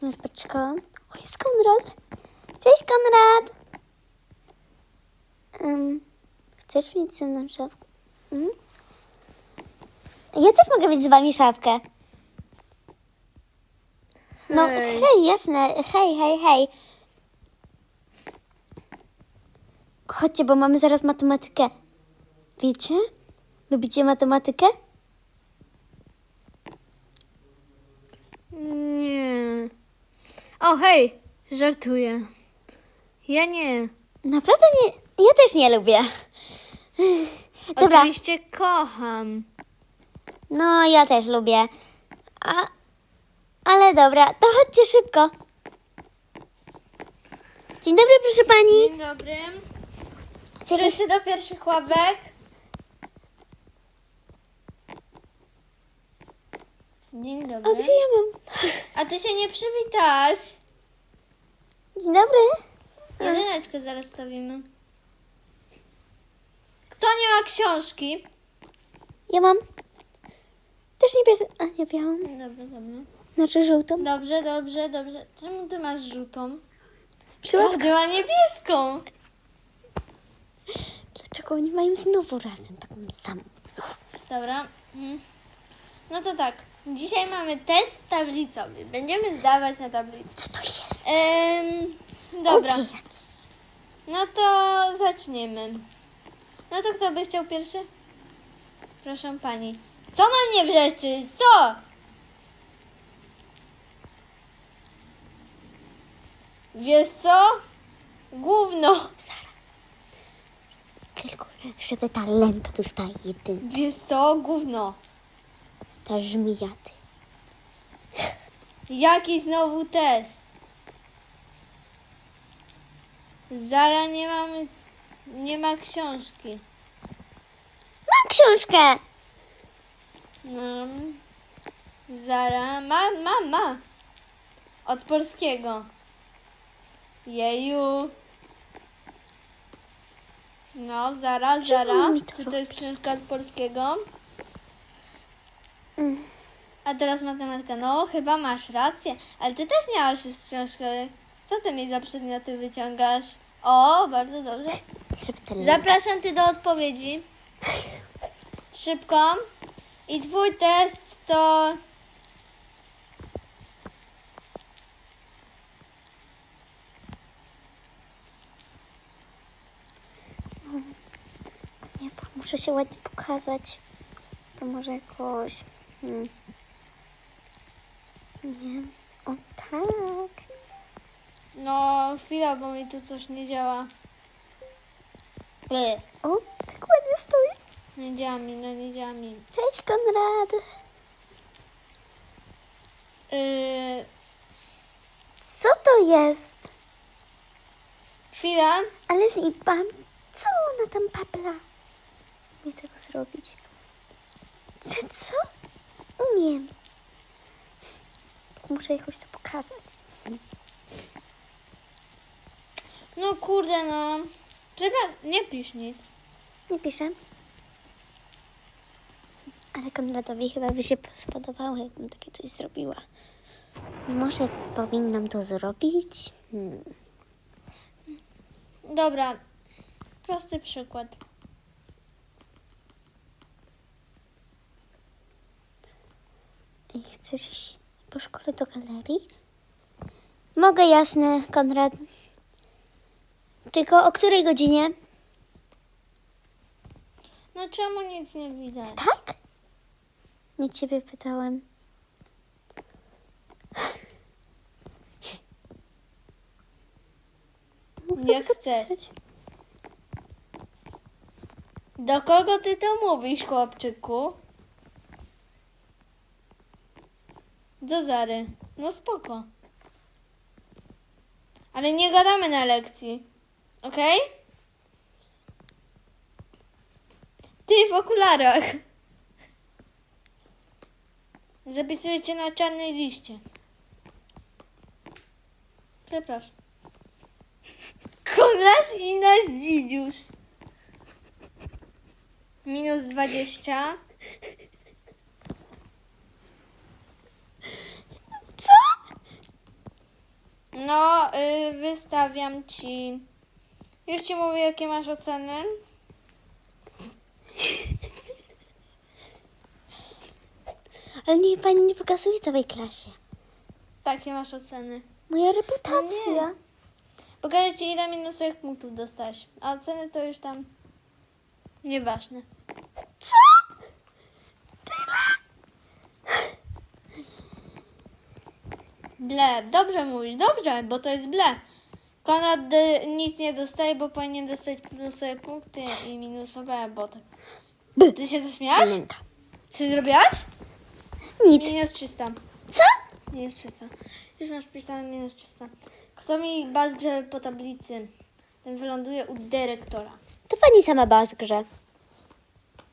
Pod szkołą. O, jest Konrad. Cześć, Konrad. Um, chcesz mieć ze mną szafkę? Mm? Ja też mogę mieć z wami szafkę. No, Hej. hej, jasne. Hej, hej, hej. Chodźcie, bo mamy zaraz matematykę. Wiecie? Lubicie matematykę? Nie. O, hej, żartuję. Ja nie. Naprawdę nie. Ja też nie lubię. Dobra. Oczywiście kocham. No, ja też lubię. A, ale dobra, to chodźcie szybko. Dzień dobry, proszę pani. Dzień dobry. Proszę do pierwszych ławek. Dzień dobry. gdzie ja mam? A ty się nie przywitasz. Dzień dobry. Jedyneczkę zaraz stawimy. Kto nie ma książki? Ja mam też niebieską, a nie białą, Dobra, dobra. znaczy żółtą. Dobrze, dobrze, dobrze. Czemu ty masz żółtą? Przypadku. Każdy ma niebieską. Dlaczego oni mają znowu razem taką samą? Dobra. Mhm. No to tak. Dzisiaj mamy test tablicowy. Będziemy zdawać na tablicy. Co to jest? Em, dobra. Kuki jakieś. No to zaczniemy. No to kto by chciał pierwszy? Proszę pani. Co na mnie wrzeszczy? Co? Wiesz co? Gówno. Sara. Tylko, żeby ta Lenka dostała. Wiesz co? Gówno. Ta żmijaty. Jaki znowu test? Zara nie mamy, nie ma książki. Mam książkę! No. Zara, ma, ma, ma. Od polskiego. Jeju. No, Zara, Zara. on mi to Czy to jest robi? książka od polskiego? A teraz matematyka. No, chyba masz rację. Ale ty też nie masz już książki. Co ty mi za przedmioty wyciągasz? O, bardzo dobrze. Zapraszam ty do odpowiedzi. Szybko. I twój test to. Nie, muszę się ładnie pokazać. To może jakoś... Hmm. Nie. O tak. No, chwila, bo mi tu coś nie działa. Ble. O, tak ładnie stoi. Nie działa mi, no nie działa mi. Cześć, Konrad. Yy, Co to jest? chwila. Ale zibam, co ona tam papla? Umie tego zrobić. Czy co? Umiem. Muszę jakoś to pokazać. No kurde, no. Trzeba, nie pisz nic. Nie piszę. Ale Konradowi chyba by się spodobało, jakbym takie coś zrobiła. Może powinnam to zrobić? Hmm. Dobra. Prosty przykład. Ej, Chcesz po szkole do galerii? Mogę, jasne, Konrad. Tylko o której godzinie? No czemu nic nie widać? Tak? Nie ciebie pytałem. Mógłbym Jak chcesz. zapisać. Do kogo ty to mówisz, chłopczyku? Do Zary. No spoko. Ale nie gadamy na lekcji. Okej? Ty w okularach. Zapisujecie na czarnej liście. Przepraszam. Konrad i nasz dzidziuś. Minus 20. Co? No, y, wystawiam ci. Już ci mówię, jakie masz oceny. Ale niech pani nie pokazuje całej klasie. Takie masz oceny. Moja reputacja. Pokażę ci, ile minusowych punktów dostałeś. A oceny to już tam. Nieważne. Co? Ble. Dobrze mówisz, dobrze, bo to jest ble. Konrad y, nic nie dostaje, bo powinien dostać plusowe punkty i minusowe, bo tak. Ty się zaśmiałaś? Lenka. Co zrobiłaś? Nic. Minus 300. Co? Minus 300. Już masz pisane minus 300. Kto mi badże po tablicy, ten wyląduje u dyrektora. To pani sama była z grze.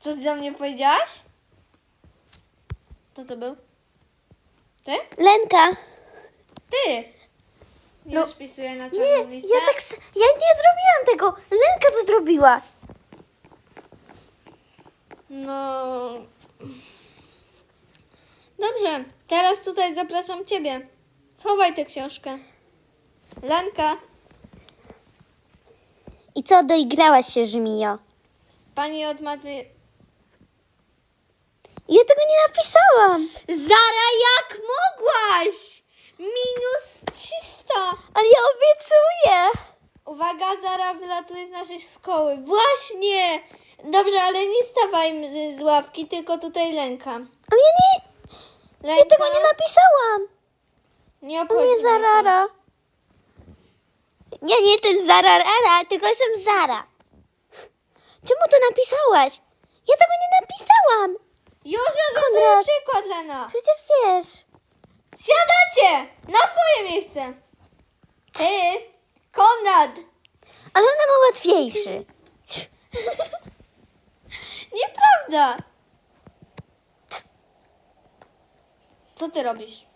Co ty do mnie powiedziałaś? Kto to był? Ty? Lenka. Ty! No, Już pisuję na Nie, czarną listę. ja tak. s- Ja nie zrobiłam tego. Lenka to zrobiła. No. Dobrze, teraz tutaj zapraszam ciebie. Schowaj tę książkę. Lenka, I co, doigrałaś się, Żmijo? pani od matmy. Ja tego nie napisałam. Zara, jak mogłaś? Minus 300. Ale ja obiecuję. Uwaga, Zara wylatuje z naszej szkoły. Właśnie! Dobrze, ale nie stawaj z ławki, tylko tutaj lęka. Ale ja nie. Lęka, Ja tego nie napisałam. nie To obchodzi nie to. Zarara. Ja nie jestem Zarara, tylko jestem Zara. Czemu to napisałaś? Ja tego nie napisałam. Już Konrad. przykład, Lena. Przecież wiesz. Siadacie na swoje miejsce. Ty, Konrad. Ale ona ma łatwiejszy. Nieprawda. Co ty robisz?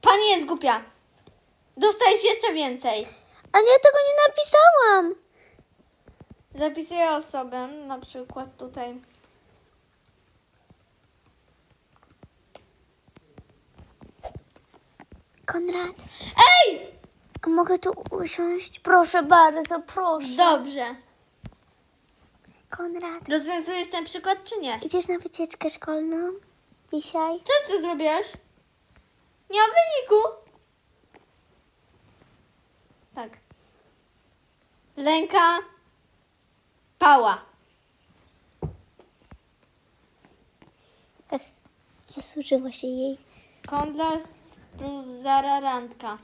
Pani jest głupia. Dostajesz jeszcze więcej. Ale ja tego nie napisałam. Zapisuję osobę, na przykład tutaj. Konrad, Ej! a mogę tu usiąść? Proszę bardzo, proszę. Dobrze. Konrad, Rozwiązujesz ten przykład, czy nie? idziesz na wycieczkę szkolną dzisiaj? Co ty zrobiłaś? Nie ma wyniku. Tak. Lęka. Pała. Ech, zasłużyło się jej. Kondlas plus Zara randka.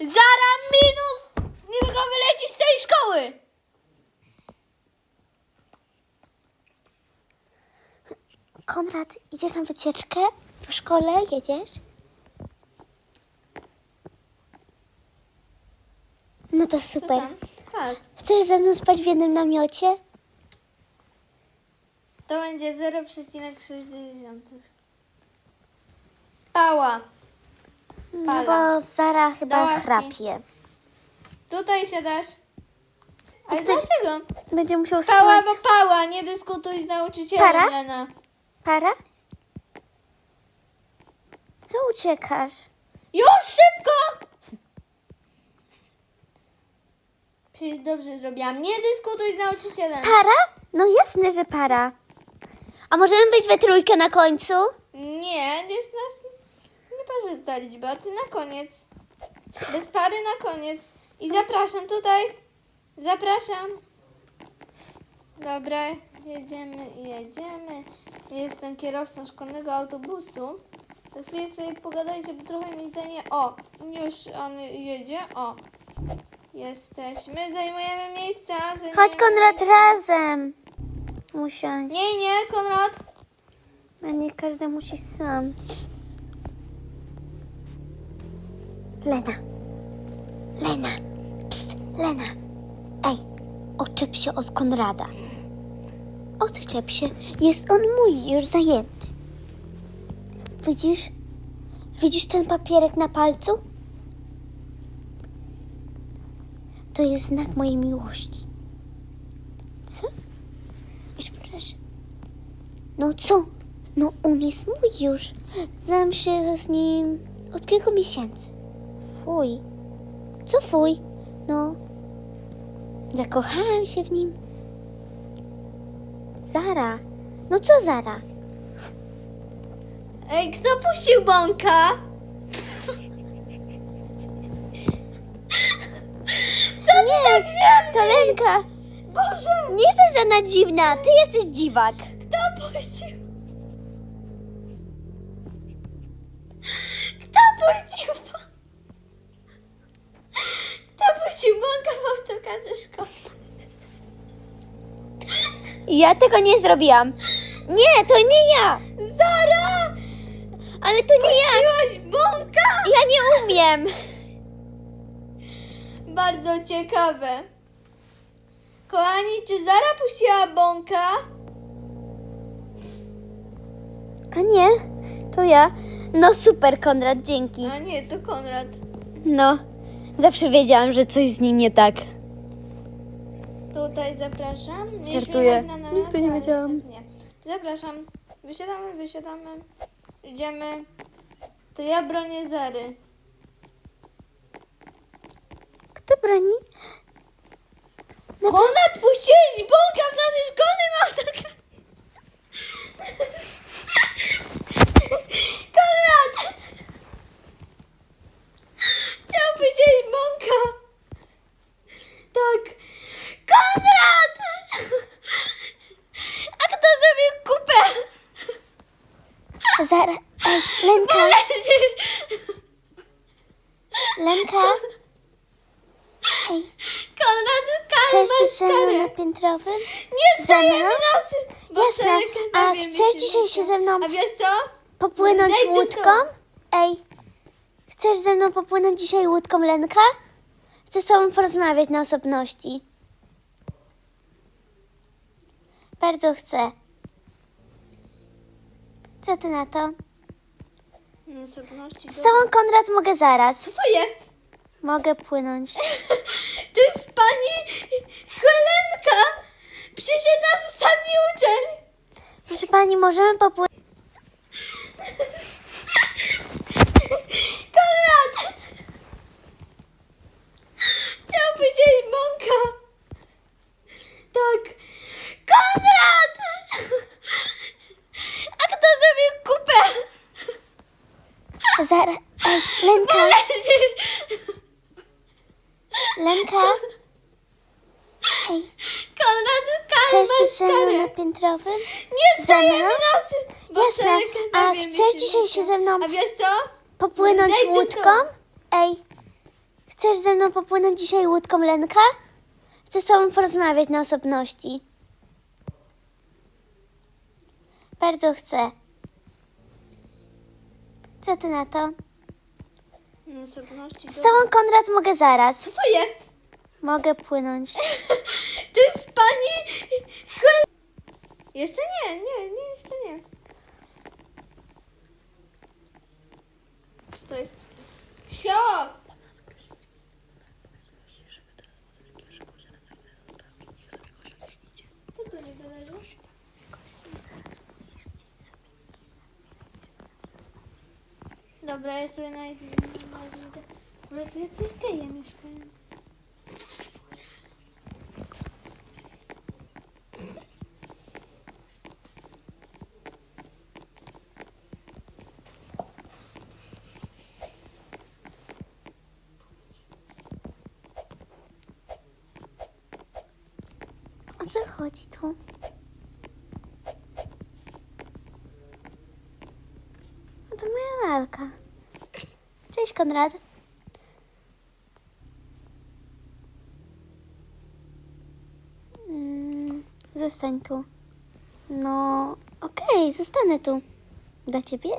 Zara minus! Nie tylko wyleci z tej szkoły! Konrad, idziesz na wycieczkę? Po szkole jedziesz? No to super. tam? Tak. Chcesz ze mną spać w jednym namiocie? To będzie 0,6. Pała. No Pala. bo Zara Do chyba ławki. chrapie. Tutaj siadasz. Ale ktoś- dlaczego? Będzie musiał Pała, bo pała. Nie dyskutuj z nauczycielem, Para? Lena. Para? Co uciekasz? Już szybko! Przecież dobrze zrobiłam. Nie dyskutuj z nauczycielem. Para? No jasne, że para. A możemy być we trójkę na końcu? Nie, jest nas nieparzysta liczba. Ty na koniec. Bez pary na koniec. I zapraszam tutaj. Zapraszam. Dobra, jedziemy, jedziemy. Jestem kierowcą szkolnego autobusu. Za chwilę sobie pogadajcie, bo trochę mi zajmie. O, już on jedzie. O, jesteśmy. Zajmujemy miejsca. Zajmujemy Chodź Konrad miejsca. razem. Usiądź. Nie, nie, Konrad. A nie każdy musi sam. Lena. Lena. Psst, Lena. Ej, oczep się od Konrada. Odczep się. Jest on mój, już zajęty. Widzisz? Widzisz ten papierek na palcu? To jest znak mojej miłości. Co? Weź proszę. No co? No on jest mój już. Znam się z nim Od kilku miesięcy. Fuj. Co fuj? No. Zakochałam się w nim. Zara. No co Zara? Ej, kto puścił bąka? Co nie, to Lenka. Boże! Nie jestem żadna dziwna, ty jesteś dziwak. Kto puścił? Ja tego nie zrobiłam. Nie, to nie ja. Zara! Ale to nie ja. Puściłaś bąka? Ja nie umiem. Bardzo ciekawe. Kochani, czy Zara puściła bąka? A nie, to ja. No super, Konrad, dzięki. A nie, to Konrad. No, zawsze wiedziałam, że coś z nim nie tak. Tutaj zapraszam. Nie Żartuję. Nigdy nie wiedziałam. Nie. Zapraszam. Wysiadamy, wysiadamy. Idziemy. To ja bronię Zary. Kto broni? Konrad, puściłeś bąka w naszym szkolnym autokarze. Konrad! Chciał puścić bąka. Tak. Konrad! A kto zrobił kupę? Zara, ej, Lenka, Leży. Lenka. Ej, Konrad, chcesz Karl, być ze mną na piętrowym? Nie Ze mną? Jasne. A chcesz dzisiaj się ze mną A wiesz co? popłynąć Zejdę łódką? tobą. Ej, chcesz ze mną popłynąć dzisiaj łódką, Lenka? Chcę z tobą porozmawiać na osobności. Bardzo chcę. Co ty na to? No, osobności Z tobą, Konrad, mogę zaraz. Co to jest? Mogę płynąć. To jest pani Helenka! Przyszedł nasz ostatni uczeń! Proszę pani, możemy popłynąć. Konrad! Chciał powiedzieć mąka! Tak! Konrad! A kto zrobił kupę? Zara, ej, Lenka, Leży! Lenka. Ej, Konrad, Karl, chcesz być masz ze mną na karę! piętrowym? Nie Ze mną? Jasne. A chcesz dzisiaj się ze mną A wiesz co? popłynąć łódką? Ej, chcesz ze mną popłynąć dzisiaj łódką, Lenka? Chcę z tobą porozmawiać na osobności. Bardzo chcę. Co ty na to? No, osobności Z tobą, Konrad, mogę zaraz. Co to jest? Mogę płynąć. To jest pani. Jeszcze nie, nie, nie, jeszcze nie. Co to jest? Sio! Co tu nie gadają? Dobra, ja sobie najpierw... Ale tu jacyś geje mieszkają. O co chodzi tu? To moja lalka. Cześć, Konrad. Mm, zostań tu. No, okej, zostanę tu. Dla ciebie?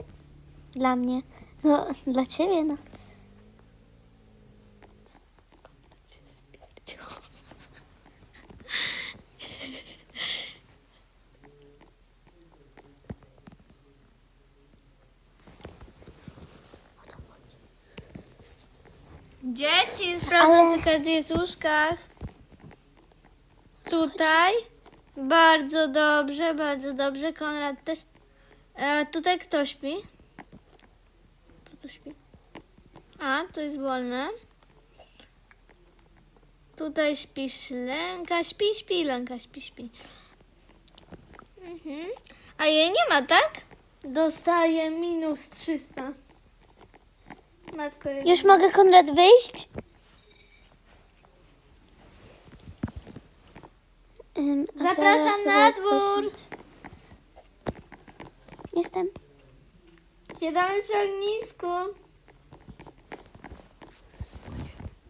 Dla mnie. No, dla ciebie, no. Dzieci, sprawdzam, Ale- czy każdy jest w łóżkach. Tutaj. Bardzo dobrze, bardzo dobrze. Konrad też. E, tutaj kto śpi? Kto tu śpi? A, to jest wolne. Tutaj śpisz, Lenka, śpi, śpi, Lenka, śpi, śpi. Mhm. A jej nie ma, tak? Dostaje minus 300. Matko, Już mogę, Konrad, wyjść? Zapraszam na dwór. Jestem. Siadamy przy ognisku.